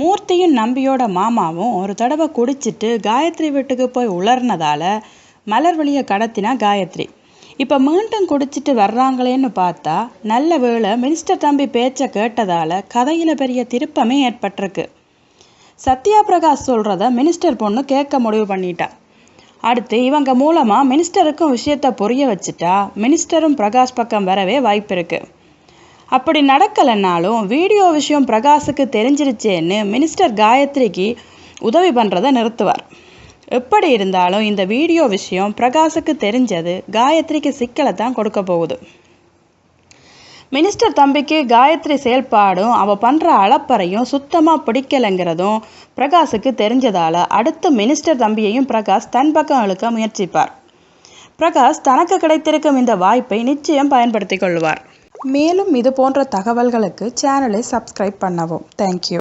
மூர்த்தியும் நம்பியோட மாமாவும் ஒரு தடவை குடிச்சிட்டு காயத்ரி வீட்டுக்கு போய் உளர்னதால மலர்வழியை கடத்தினா காயத்ரி. இப்போ மீண்டும் குடிச்சிட்டு வர்றாங்களேன்னு பார்த்தா நல்ல வேளை மினிஸ்டர் தம்பி பேச்சை கேட்டதால கதையில் பெரிய திருப்பமே ஏற்பட்டிருக்கு. சத்யா பிரகாஷ் சொல்கிறத மினிஸ்டர் பொண்ணு கேட்க முடிவு பண்ணிட்டா. அடுத்து இவங்க மூலமாக மினிஸ்டருக்கும் விஷயத்தை புரிய வச்சுட்டா மினிஸ்டரும் பிரகாஷ் பக்கம் வரவே வாய்ப்பு இருக்குது அப்படி நடக்கலைன்னாலும் வீடியோ விஷயம் பிரகாஷுக்கு தெரிஞ்சிருச்சேன்னு மினிஸ்டர் காயத்ரிக்கு உதவி பண்ணுறதை நிறுத்துவார். எப்படி இருந்தாலும் இந்த வீடியோ விஷயம் பிரகாஷுக்கு தெரிஞ்சது காயத்ரிக்கு சிக்கலை தான் கொடுக்க போகுது. மினிஸ்டர் தம்பிக்கு காயத்ரி செயல்பாடும் அவள் பண்ணுற அளப்பறையும் சுத்தமாக பிடிக்கலைங்கிறதும் பிரகாஷுக்கு தெரிஞ்சதால் அடுத்து மினிஸ்டர் தம்பியையும் பிரகாஷ் தன் பக்கம் இழுக்க முயற்சிப்பார். பிரகாஷ் தனக்கு கிடைத்திருக்கும் இந்த வாய்ப்பை நிச்சயம் பயன்படுத்திக் கொள்வார். மேலும் இது போன்ற தகவல்களுக்கு சேனலை சப்ஸ்கிரைப் பண்ணவும். தேங்க்யூ